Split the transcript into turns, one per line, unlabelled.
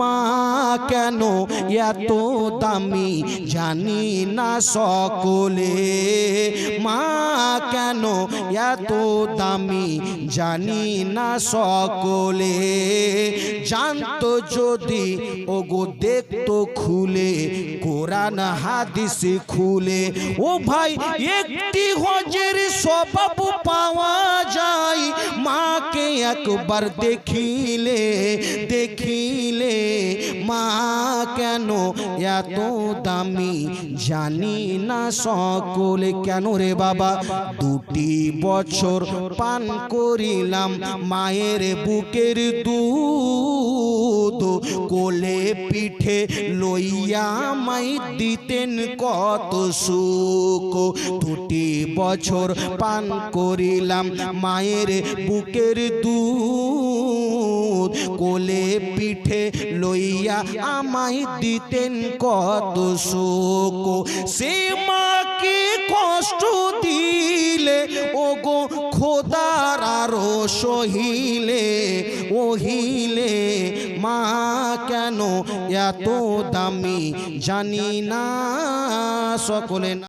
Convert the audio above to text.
মা কেন এত দামি জানি না সকলে। মা কেন এত দামি জানি না সকলে। জানতো যদি, ওগো দেখতো খুলে, কোরআন হাদিস খুলে। ও ভাই, একটি হজের স্বভাব একবার দেখিলে দেখিলে মা কেন? এত দামি জানি না সকলে কেন রে বাবা? দুটি বছর পান করিলাম মায়ের বুকের দুধ। কোলে পিঠে লইয়া মাই দিতেন কত সুখ। দুটি বছর পান করিলাম মায়ের বুকের দুধ। কোলে পিঠে লইয়া আমায় দিতেন কত শোক সে মাকে কষ্ট দিলে? ও গো খোদার আরও সহিলে, ওহিলে। মা কেন এত দামি জানি না সকলে